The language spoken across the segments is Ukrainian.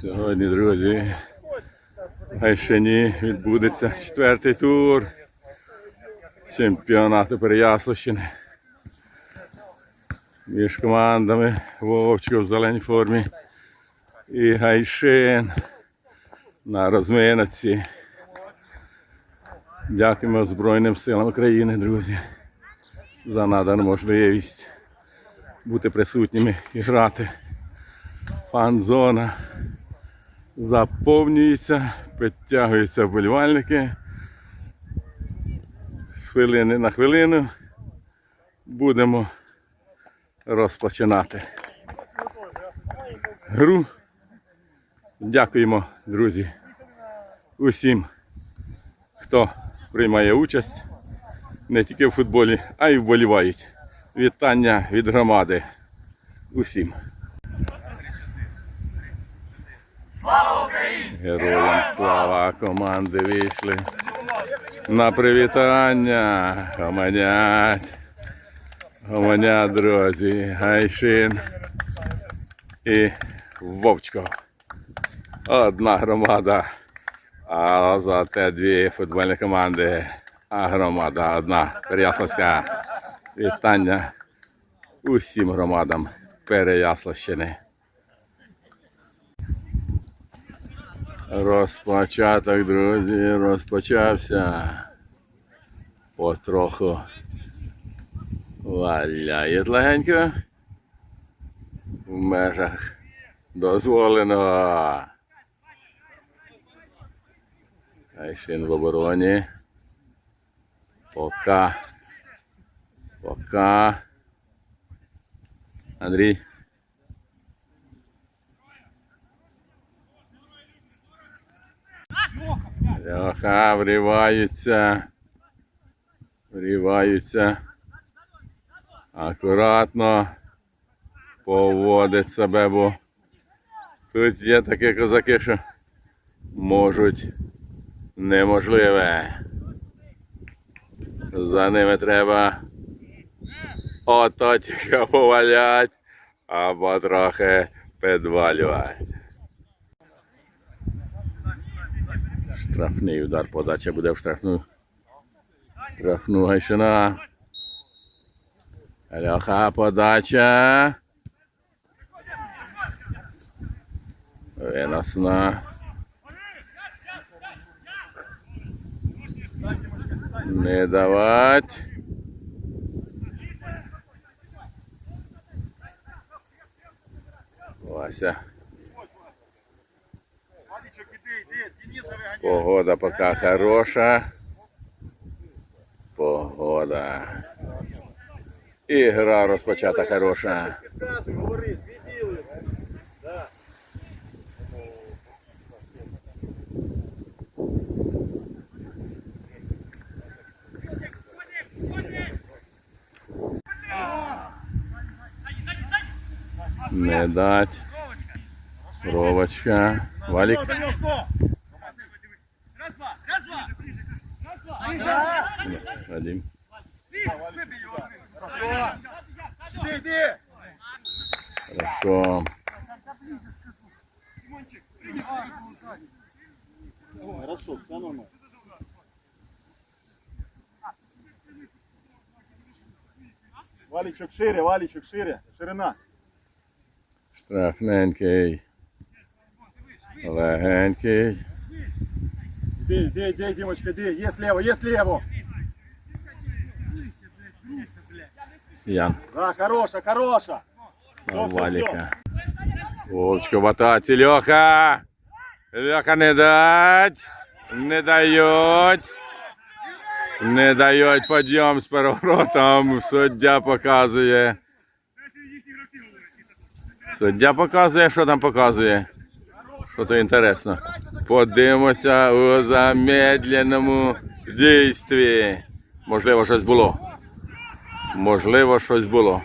Сьогодні, друзі, Гайшині відбудеться четвертий тур чемпіонату Переяславщини. Між командами Вовчко в зеленій формі і Гайшин на розминочці. Дякуємо Збройним силам України, друзі, за надану можливість бути присутніми і грати. Фан-зона заповнюється, підтягуються вболівальники. З хвилини на хвилину будемо розпочинати гру. Дякуємо, друзі, усім, хто приймає участь не тільки в футболі, а й вболівають. Вітання від громади усім. Героям слава команди вийшли на привітання. Гомонять. Гомонять, друзі. Гайшин і Вовчко. Одна громада. А за те дві футбольні команди. А громада одна. Переяславська. Вітання усім громадам Переяславщини. Розпочаток, друзі, розпочався. Потроху валяє легенько. В межах дозволеного. Айшин в обороні. Пока. Пока. Андрій. Льоха, вриваються. Вриваються. Акуратно поводить себе, бо тут є такі козаки, що можуть неможливе. За ними треба ото тільки повалять або трохи підвалювати. Штрафний удар, подача буде в штрафну. Штрафну гайшина. Льоха, подача. Виносна. Не давать. Вася. Валічок, іди, іди, Дениса виганяй. Погода пока хороша. Погода. І гра розпочата хороша. Не дать. Ровочка. Валік. Хто за нього хто? Вадим. Хорошо. Іди, іди. Хорошо. Хорошо, все нормально. Валічок шире, валічок шире, ширина. Штрафненький. Легенький. Іди, іди, іди, Дімочка, іди, є слева, є слева. Ян. Да, хороша, хороша. На Все, все, Валіка. Вовчко в атаці. Льоха. Льоха не дать. Не дають. Не дають підйом з переворотом. Суддя показує. Суддя показує, що там показує. Що то інтересно. Подивимося у замедленому дійстві. Можливо, щось було. Можливо, щось було.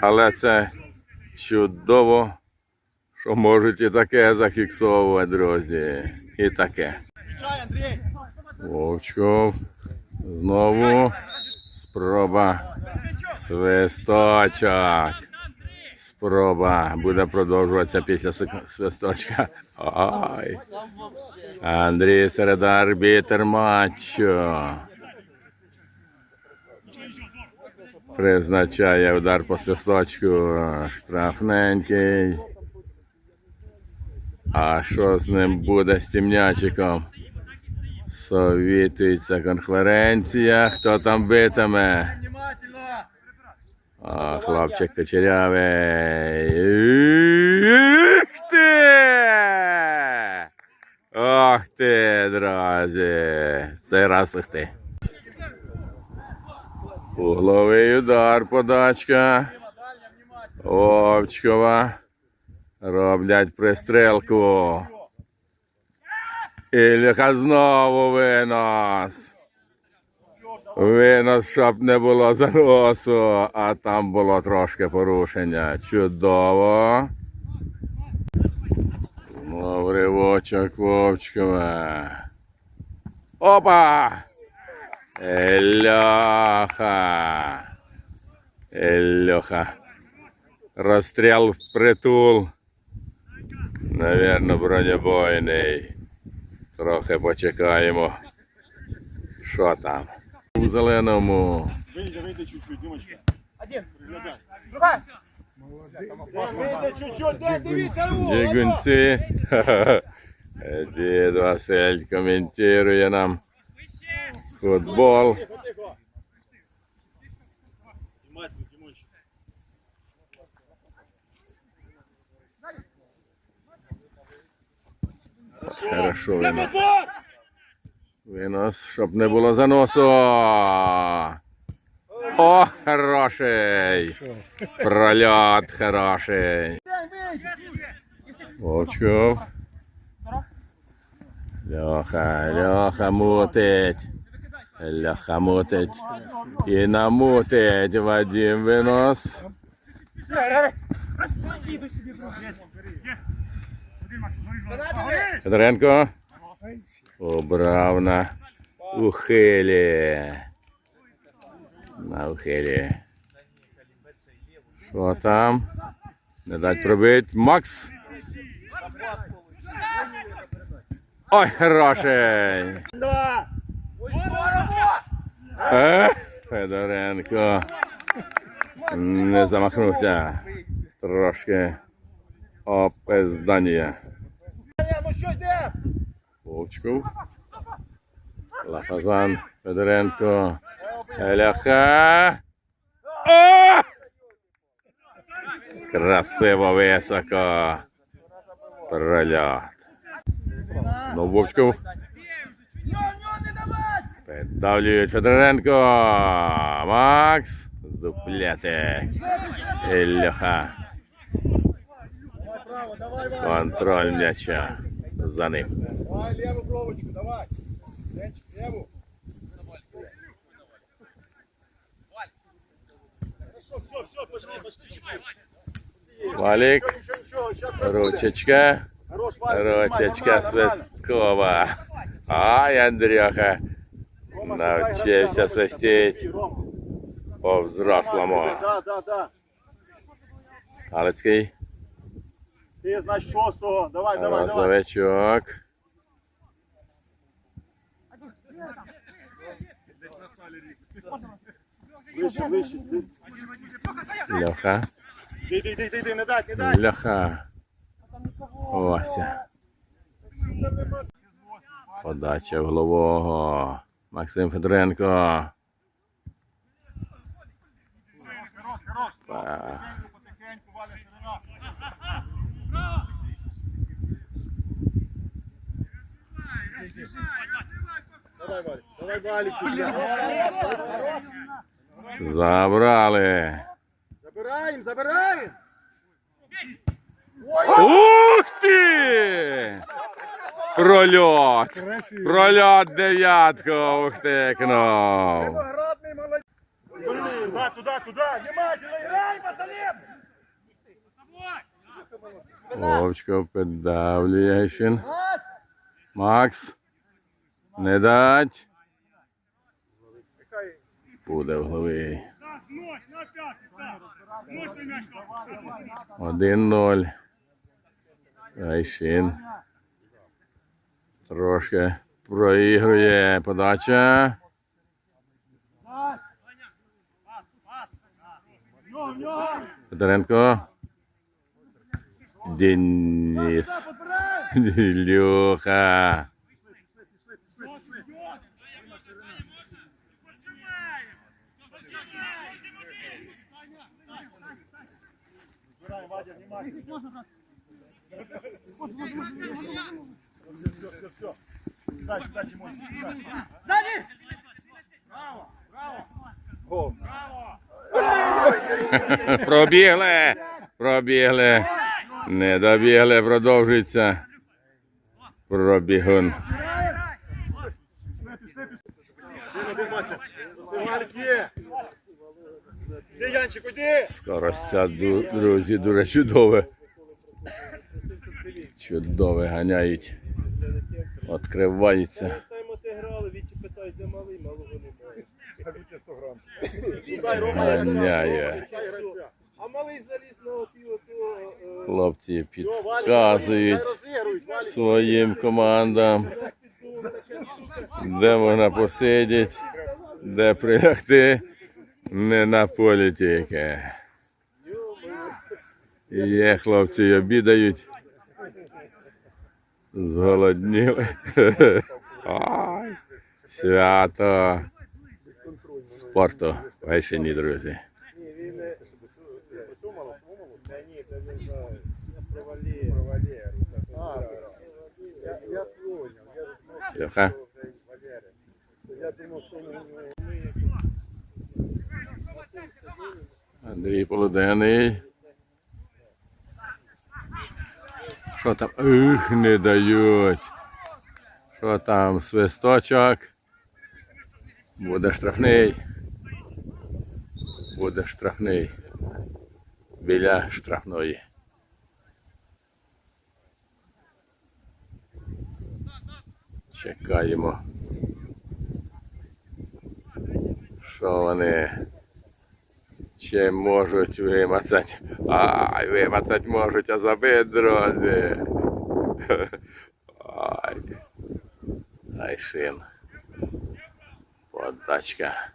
Але це чудово, що можуть і таке зафіксовувати, друзі. І таке. Вовчков. Знову спроба свисточок. Спроба буде продовжуватися після свисточка. Ой. Андрій Середа, арбітер матчу. Призначає удар по свисточку. Штрафненький. А що з ним буде з тим м'ячиком? Совітується конференція. Хто там битиме? А, хлопчик кочерявий. Ух ти! Ох ти, друзі! Цей раз ух ти. Угловий удар, подачка. Овчкова. Роблять пристрелку. Ілька знову винос. Винос, щоб не було заносу, а там було трошки порушення. Чудово. Знов ривочок Вовчкова. Опа! Ельоха. Ельоха. Розстріл в притул. Навірно, бронебойний. Трохи почекаємо. Що там? У зеленому. Вийди, вийди чуть-чуть, Дімочка. Один. Приглядай. Другая. Ден, вийди чуть-чуть, Ден, дивіться його! Джигунці. Дід Василь коментує нам футбол. Дімочка. Хорошо, Винос. щоб не було заносу. О, хороший. Прольот хороший. Вовчков. Льоха, Льоха мутить. Льоха мутить. І намутить Вадим винос. Федоренко. Обрав на ухилі. На ухилі. Що там? Не дать пробить. Макс. Ой, хороший. Да! Е, Федоренко. Не замахнувся. Трошки опиздання. Ні, ну що йде? Вовчков. Лафазан. Федоренко. Ляха. О! Красиво високо. Прольот. Ну, Вовчков. Піддавлюють Федоренко. Макс. Дуплетик. Ілюха. Контроль м'яча. За ним. Давай леву бровочку, давай. Денчик, леву. Хорошо, все, все, пошли, пошли. Валік. Ничего, ничего, сейчас Ручечка. Ручечка свисткова. Ай, Андрюха. Навчився свистіть. По-взрослому. Галицький. Ти, значить, шостого. Давай, давай, давай. Розовичок. Вище, вище. Льоха. Іди, іди, іди, не дай, не дай. Льоха. Вася. Подача в голового. Максим Федоренко. Давай, Валик. Забрали. Забираем, забираем. Ух ти! Прольот! Прольот дев'ятку втикнув. Виноградный молодец. Туда, туда, туда. Внимательно играй, пацаны. Вовчко піддавлює ще. Макс. Не дать. Буде в голові. Нось, на п'ятий, став. Нось той м'яч. Один ноль. Айшин. Трошки проігрує подача. Федоренко. Денис. Ілюха. Збирай, Вадя, внимательно. Все, все, все, все. Дай, дай, Димон, Браво. Пробігли. Пробігли. Не добігли, продовжується. Пробігун. Ду- друзі, дуже чудове. Чудове ганяють. Відкривається. Там отиграли, Віті питають, де малий, малого. А Вітя 100 грам. Дай, Рома, Ганяє. А малий заліз на Хлопці підказують своїм командам, де можна посидіти, де прилягти. Не на полі тільки. Є хлопці обідають. Зголодніли. Ай, свято спорту в Гайсині, друзі. Не... Цю мало, Андрій Полуденний. Що там? Ух, не дають. Що там? Свисточок. Буде штрафний. Буде штрафний. Біля штрафної. Чекаємо. Що вони Ще можуть вимацати. Ай, вимацати можуть, а забити, друзі. Ай. Ай, шин. Подачка.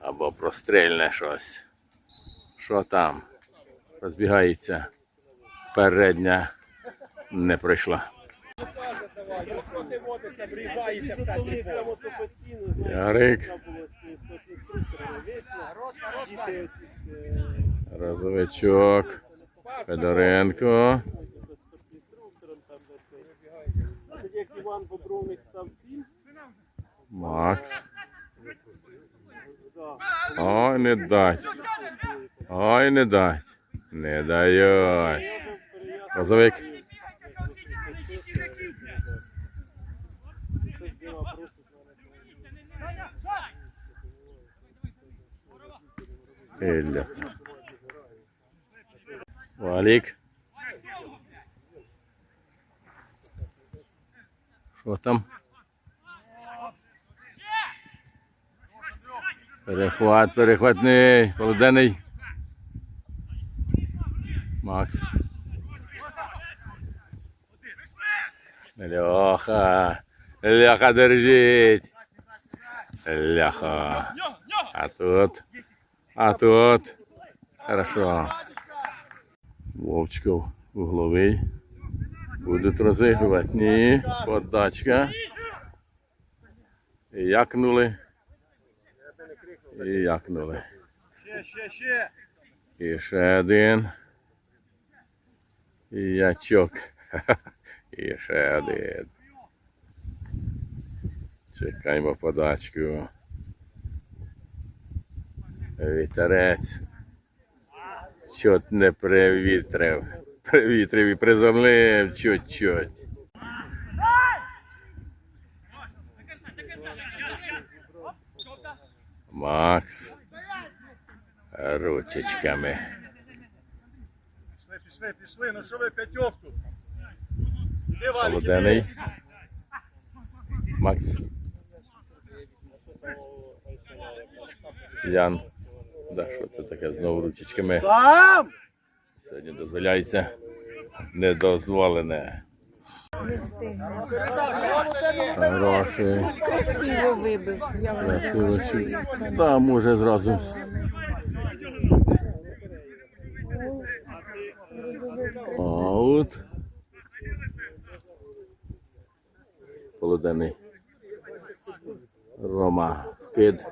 Або прострільне щось. Що там? Розбігається. Передня не пройшла. Ярик. Розовичок. Федоренко. Макс. Ой, не дать. Ой, не дать. Не дають. Розовик. Ілля. Валік. Що там? Перехват, перехватний, полуденний. Макс. Льоха. Льоха держить. Льоха. А тут. А тут. Хорошо. Вовчков угловий. Будуть розігрувати. Ні. Подачка. І Якнули. І якнули. І ще один. І ячок. І ще один. Чекаємо подачку. Вітерець. Чот не привітрив. Привітрив і приземлив чуть-чуть. Макс. Ручечками. Пішли, пішли, пішли. Ну що ви п'ятьох тут? Іди, Валік, Полуденний. іди. Макс. Ян. Да, що це таке знову ручечками? Сам! Сьогодні дозволяється недозволене. Хороший, Красиво вибив. Красиво. Та може зразу. Аут. Полуденний. Рома. Кид.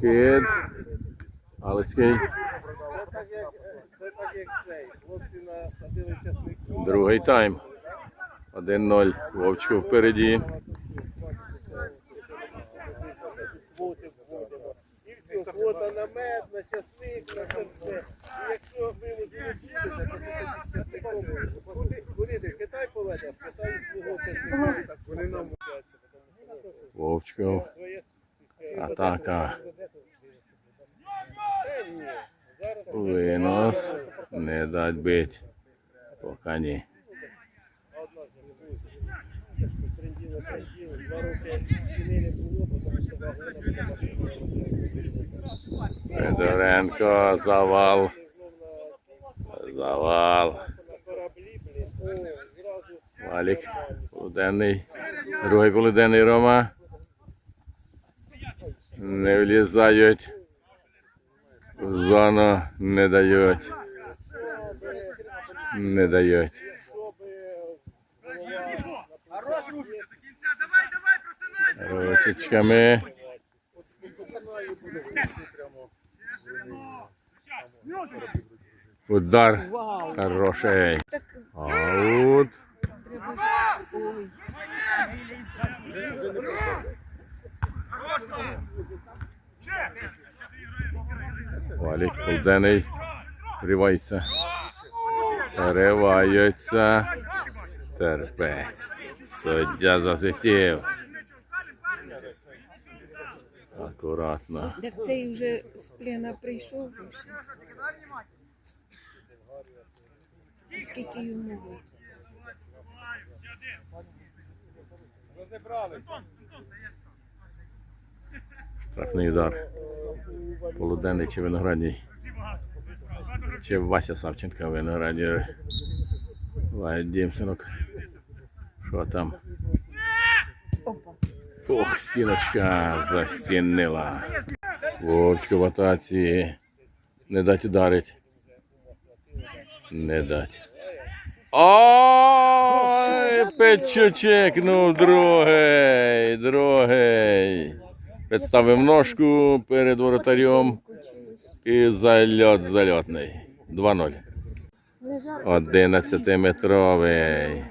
Кид. Як цей. Другий тайм. 1-0. Вовчко впереді. Квота на мед, на часник, на це все. І якщо вивозили будете, то це часником. Куди, куди ти? Китай поведе, Китай свого часнику. Так вони. Атака. Винос. Не дать бить. Пока ні. Федоренко, завал. Завал. Валік. Полуденний. Другий полуденний Рома. Не влізають. В зону не дають. Не дають. Хорош! Ручечками. Удар хороший. Так Аут. ой. Валік Полденний. Ривається. Риваються. Терпець. Суддя засвистів. Акуратно. Так цей вже з плена прийшов. Скільки йому років? Штрафний удар. Полуденний чи виноградній. Чи Вася Савченка виноградній. Вадим синок. Що там? Ох, стіночка застінила. Вовчко в атаці. Не дать ударить. Не дать. Ой, Петчучек, ну другий, другий. Підставив ножку перед воротарем і зальот зальотний. 2-0. 11-метровий.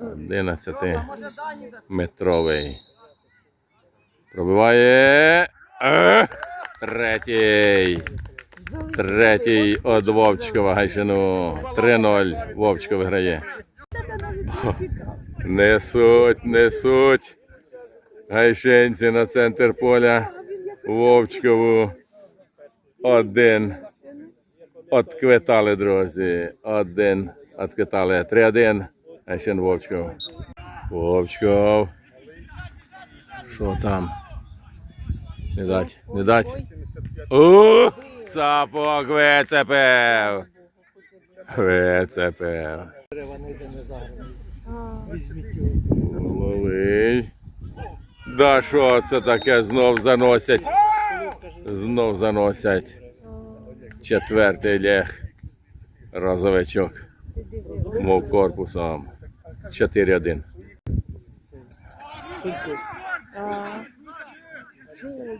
11-метровий. Пробиває. Е! Третій. Третій від Вовчкова Гайшину. 3-0. Вовчко виграє. Несуть, несуть. Гайшенці на центр поля. Вовчкову. Один. Отквитали, друзі. Один. Отквитали. 3-1. Гайшин Вовчков. Вовчков. Що там? Не дать, не дать. О, цапок вицепив. Вицепив. Головий. Да що це таке знов заносять? Знов заносять. Четвертий лег. Розовичок. Мов корпусом. 4-1. А,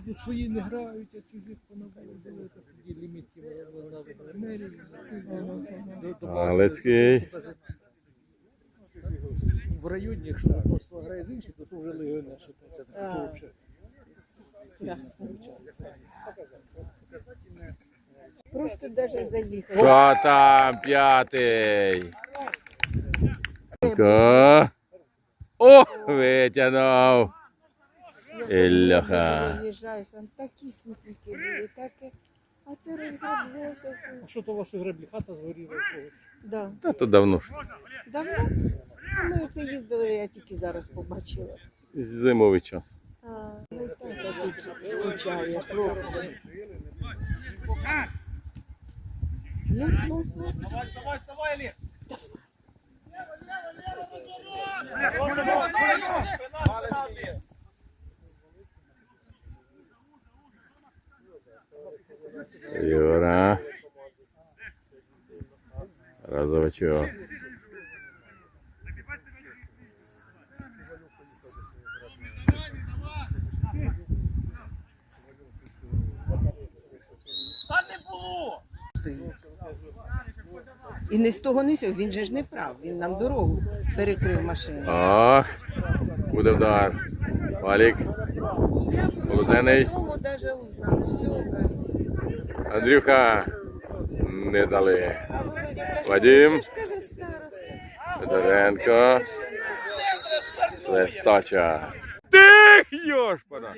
ну, свої не грають, а чужих понабили, районі, якщо відносно грає з іншим, то це вже легіонер. То взагалі. Просто даже заїхав. Що там п'ятий? Ко. О, витягнув. Ілляха. Виїжджаєш, там такі смітники були, таке. А це розграблося. Це... А що то ваша греблі хата згоріла когось? Да. Та то давно ж. Давно? Ми оце їздили, я тільки зараз побачила. Зимовий час. А, Ну, тата тут скучає, хлопці. Ну, ну, ну. Давай, давай, давай, Олег. Юра. Розовичок. Та не було! стоїть. І не з того, не з цього. Він же ж не прав. Він нам дорогу перекрив машину. Ох, буде вдар. Валік. Полуденний. Тому навіть узнав. Все. Андрюха. Не дали. Вадим. Федоренко. Свисточа. Тих йошпана.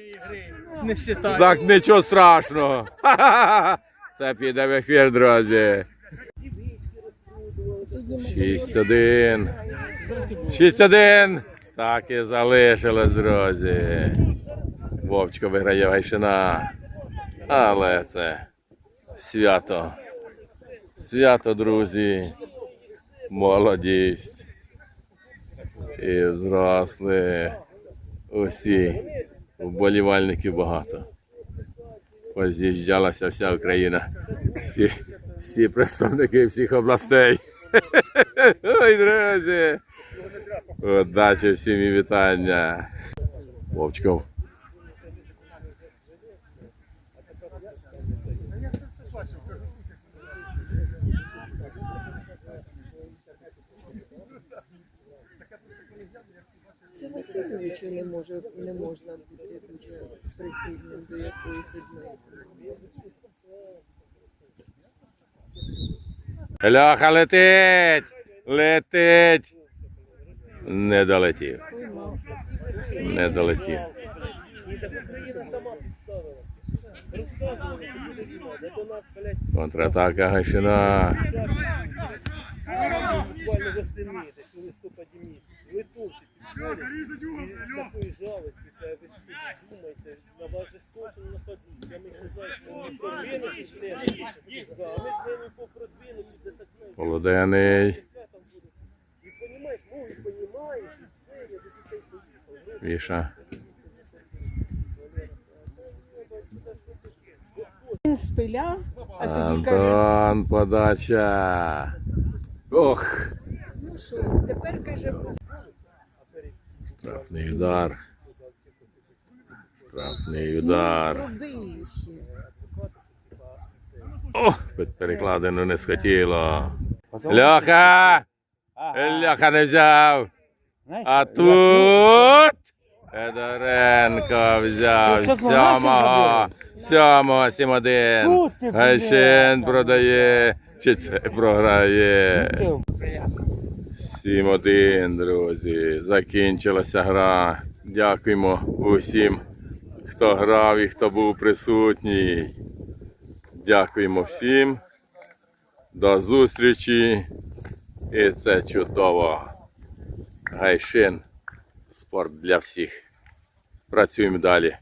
Не вважаю. Так нічого страшного. Ха-ха-ха. Це піде в друзі. 6-1. 6-1. Так і залишилось, друзі. Вовчко виграє Гайшина. Але це свято. Свято, друзі. Молодість. І зросли. Усі. Вболівальників багато. Поз'їжджалася вся Україна. Всі, всі представники всіх областей. Ой, друзі! Удачі всім і вітання. Вовчков. Васильовичу не може не можна бути дуже прихильним до якоїсь одної. Льоха летить! Летить! Не долетів. Не долетів. І так Україна сама підставила. Розказували, що буде де до нас, блядь, Контратака Гайшина. буквально восени, десь у листопаді місяці. Литовці підходять і з ви думаєте, на вас же скочено на ходу. Я ми що знаєте, ми продвинуті члени. Да, ми з ними попродвинуті, де так знаєте. Полуденний. І понімаєш, ну і понімаєш, і все, я до дітей поїхав. Віша. Він спиляв, а тоді каже, Антон, подача. Ох, ну що, тепер каже, штрафний удар. Штрафний удар. О, під перекладину не схотіло. Льоха! Льоха не взяв. А тут Федоренко взяв сьомого. Сьомого, 7-1. Гайшин продає. Чи це програє? 7-1, друзі. Закінчилася гра. Дякуємо усім, хто грав і хто був присутній. Дякуємо всім. До зустрічі. І це чудово. Гайшин. Спорт для всіх. Працюємо далі.